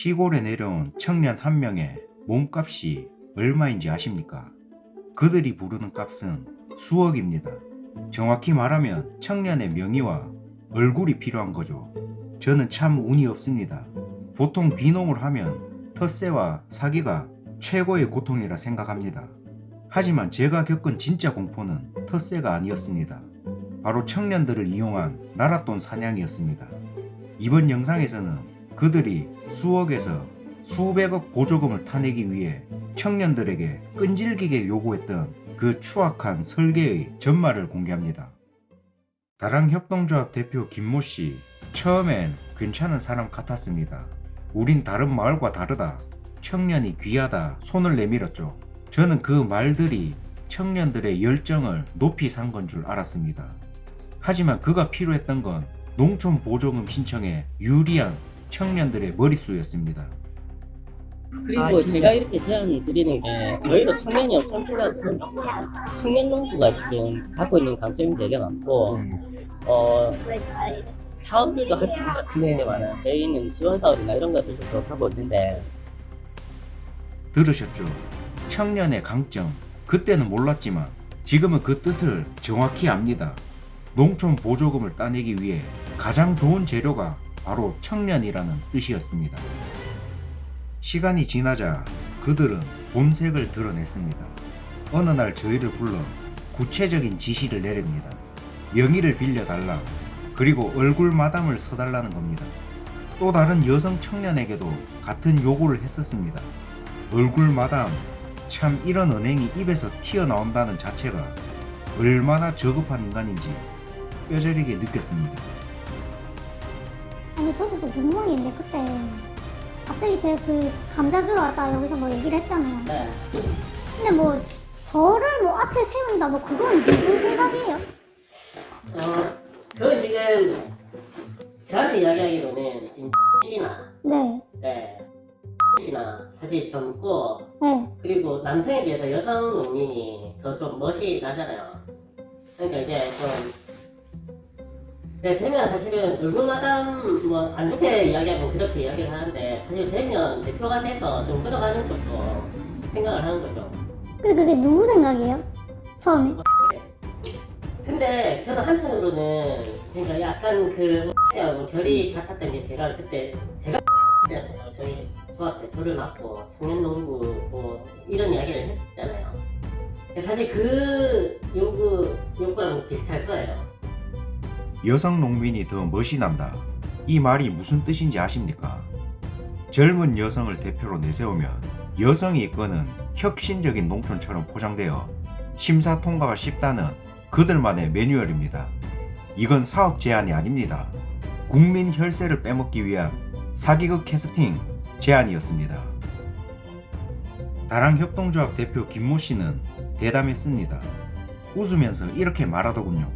시골에 내려온 청년 한 명의 몸값이 얼마인지 아십니까? 그들이 부르는 값은 수억입니다. 정확히 말하면 청년의 명의와 얼굴이 필요한 거죠. 저는 참 운이 없습니다. 보통 귀농을 하면 텃세와 사기가 최고의 고통이라 생각합니다. 하지만 제가 겪은 진짜 공포는 텃세가 아니었습니다. 바로 청년들을 이용한 나랏돈 사냥이었습니다. 이번 영상에서는 그들이 수억에서 수백억 보조금을 타내기 위해 청년들에게 끈질기게 요구했던 그 추악한 설계의 전말을 공개합니다. 다랑협동조합 대표 김모 씨, 처음엔 괜찮은 사람 같았습니다. 우린 다른 마을과 다르다. 청년이 귀하다. 손을 내밀었죠. 저는 그 말들이 청년들의 열정을 높이 산 건 줄 알았습니다. 하지만 그가 필요했던 건 농촌 보조금 신청에 유리한 청년들의 머릿수였습니다. 그리고 아? 제가 이렇게 제안 드리는 게 저희도 청년이 엄청 필요하거든요. 청년 농부가 지금 갖고 있는 강점이 되게 많고 어 사업들도 할 수 있는 것 네. 되게 많아요. 저희는 지원 사업이나 이런 것들도 좀 하고 있는데 들으셨죠? 청년의 강점. 그때는 몰랐지만 지금은 그 뜻을 정확히 압니다. 농촌 보조금을 따내기 위해 가장 좋은 재료가 바로 청년이라는 뜻이었습니다. 시간이 지나자 그들은 본색을 드러냈습니다. 어느 날 저희를 불러 구체적인 지시를 내립니다. 명의를 빌려달라. 그리고 얼굴 마담을 서달라는 겁니다. 또 다른 여성 청년에게도 같은 요구를 했었습니다. 얼굴 마담. 참 이런 은행이 입에서 튀어나온다는 자체가 얼마나 저급한 인간인지 뼈저리게 느꼈습니다. 아니 저도 좀 궁금한 게 있는데 그때 갑자기 제가 그 감자 주러 왔다 여기서 뭐 얘기를 했잖아요. 네. 근데 뭐 저를 뭐 앞에 세운다 뭐 그건 누구 생각이에요? 어 그건 지금 저한테 이야기하기로는 지금 씨나 네, 네 씨나 사실 젊고 네, 그리고 남성에 비해서 여성 농민이 더 좀 멋이 나잖아요. 그러니까 이제 좀 네, 되면 사실은 얼굴마담 뭐 안 좋게 이야기하면 그렇게 이야기를 하는데 사실 되면 대표가 돼서 좀 끌어가는 쪽도 생각을 하는 거죠. 근데 그게 누구 생각이에요? 처음에? 근데 저는 한편으로는 그러니까 약간 그 하고 결이 같았던 게 제가 그때 제가 잖아요 저희 조합 대표를 맡고 청년농구 뭐 이런 이야기를 했잖아요. 사실 그 요구 요구랑 비슷할 거예요. 여성 농민이 더 멋이 난다. 이 말이 무슨 뜻인지 아십니까? 젊은 여성을 대표로 내세우면 여성이 이끄는 혁신적인 농촌처럼 포장되어 심사 통과가 쉽다는 그들만의 매뉴얼입니다. 이건 사업 제안이 아닙니다. 국민 혈세를 빼먹기 위한 사기극 캐스팅 제안이었습니다. 다랑협동조합 대표 김모 씨는 대담했습니다. 웃으면서 이렇게 말하더군요.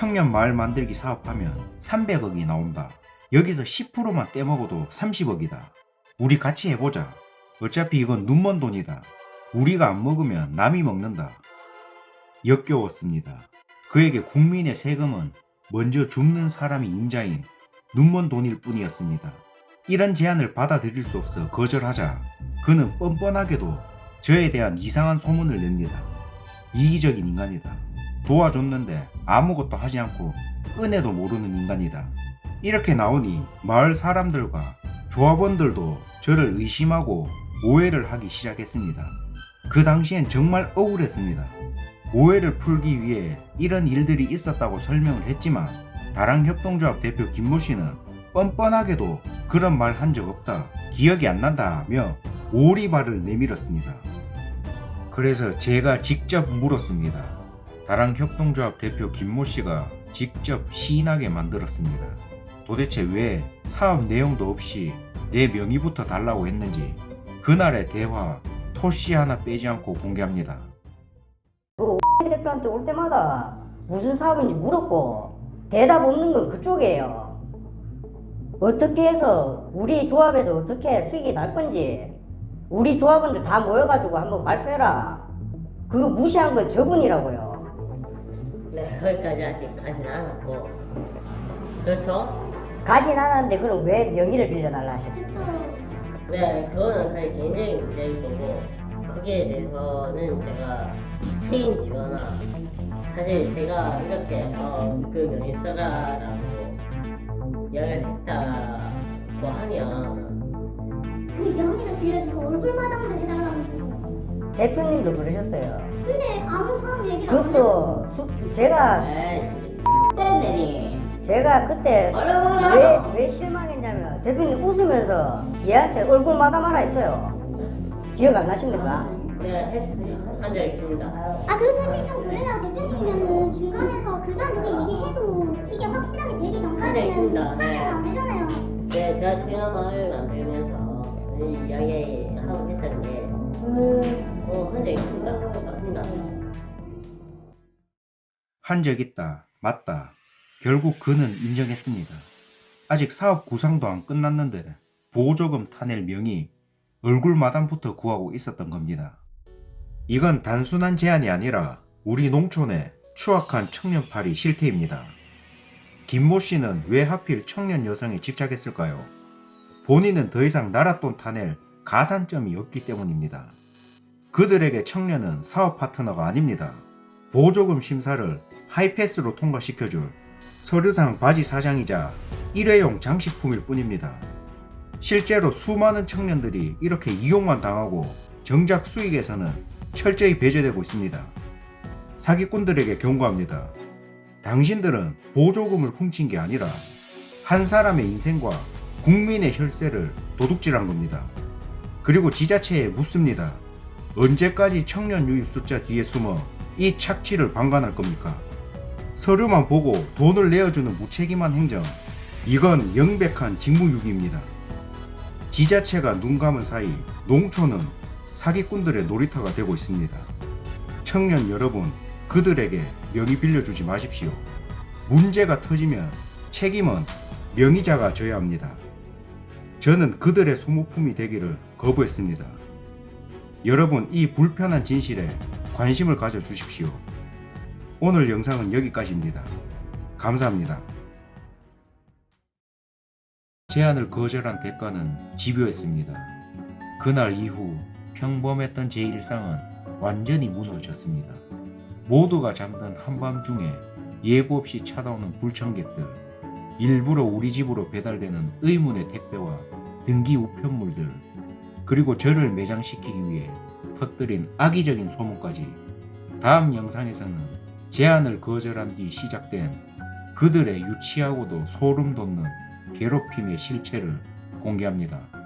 청년 마을 만들기 사업하면 300억이 나온다. 여기서 10%만 떼먹어도 30억이다. 우리 같이 해보자. 어차피 이건 눈먼 돈이다. 우리가 안 먹으면 남이 먹는다. 역겨웠습니다. 그에게 국민의 세금은 먼저 줍는 사람이 임자인 눈먼 돈일 뿐이었습니다. 이런 제안을 받아들일 수 없어 거절하자 그는 뻔뻔하게도 저에 대한 이상한 소문을 냅니다. 이기적인 인간이다. 도와줬는데 아무것도 하지 않고 은혜도 모르는 인간이다. 이렇게 나오니 마을 사람들과 조합원들도 저를 의심하고 오해를 하기 시작했습니다. 그 당시엔 정말 억울했습니다. 오해를 풀기 위해 이런 일들이 있었다고 설명을 했지만 다랑 협동조합 대표 김모 씨는 뻔뻔하게도 그런 말 한 적 없다, 기억이 안 난다며 오리발을 내밀었습니다. 그래서 제가 직접 물었습니다. 다랑협동조합 대표 김모 씨가 직접 시인하게 만들었습니다. 도대체 왜 사업 내용도 없이 내 명의부터 달라고 했는지 그날의 대화 토시 하나 빼지 않고 공개합니다. 대표한테 올 때마다 무슨 사업인지 물었고 대답 없는 건 그쪽이에요. 어떻게 해서 우리 조합에서 어떻게 수익이 날 건지 우리 조합원들 다 모여가지고 한번 발표해라. 그거 무시한 건 저분이라고요. 네, 거기까지 아직 가진 않았고 그렇죠? 가진 않았는데 그럼 왜 명의를 빌려달라 하셨어요? 네, 그거는 사실 개인적인 문제일 거고 거기에 대해서는 제가 책임지거나 사실 제가 이렇게 어, 그 명의 써라라고 이야기를 했다고 하면 그 명의도 빌려주고 얼굴 주고 대표님도 그러셨어요. 근데 아무 사람 얘기를 안 그것도 수- 제가 에이씨 땐데니 제가 그때 얼른 왜, 왜 실망했냐면 대표님 웃으면서 얘한테 얼굴 마담하라 했어요. 기억 안 나십니까? 네, 했습니다. 한적 있습니다. 아, 그 솔직히 좀 그래요. 대표님이면은 중간에서 그 사람 누구 얘기해도 이게 확실하게 되기 네, 전까지는 있습니다. 네. 하면 안 되잖아요. 네, 제가 체감을 만들면서 이 이야기하 한 적 있다. 맞다. 결국 그는 인정했습니다. 아직 사업 구상도 안 끝났는데 보조금 타낼 명의 얼굴 마담부터 구하고 있었던 겁니다. 이건 단순한 제안이 아니라 우리 농촌의 추악한 청년팔이 실태입니다. 김모 씨는 왜 하필 청년 여성에 집착했을까요? 본인은 더 이상 나랏돈 타낼 가산점이 없기 때문입니다. 그들에게 청년은 사업 파트너가 아닙니다. 보조금 심사를 하이패스로 통과시켜줄 서류상 바지 사장이자 일회용 장식품일 뿐입니다. 실제로 수많은 청년들이 이렇게 이용만 당하고 정작 수익에서는 철저히 배제되고 있습니다. 사기꾼들에게 경고합니다. 당신들은 보조금을 훔친 게 아니라 한 사람의 인생과 국민의 혈세를 도둑질한 겁니다. 그리고 지자체에 묻습니다. 언제까지 청년 유입 숫자 뒤에 숨어 이 착취를 방관할 겁니까? 서류만 보고 돈을 내어주는 무책임한 행정. 이건 명백한 직무유기입니다. 지자체가 눈 감은 사이 농촌은 사기꾼들의 놀이터가 되고 있습니다. 청년 여러분, 그들에게 명의 빌려주지 마십시오. 문제가 터지면 책임은 명의자가 져야 합니다. 저는 그들의 소모품이 되기를 거부했습니다. 여러분, 이 불편한 진실에 관심을 가져 주십시오. 오늘 영상은 여기까지입니다. 감사합니다. 제안을 거절한 대가는 집요했습니다. 그날 이후 평범했던 제 일상은 완전히 무너졌습니다. 모두가 잠든 한밤중에 예고 없이 찾아오는 불청객들, 일부러 우리 집으로 배달되는 의문의 택배와 등기 우편물들, 그리고 저를 매장시키기 위해 퍼뜨린 악의적인 소문까지 다음 영상에서는 제안을 거절한 뒤 시작된 그들의 유치하고도 소름 돋는 괴롭힘의 실체를 공개합니다.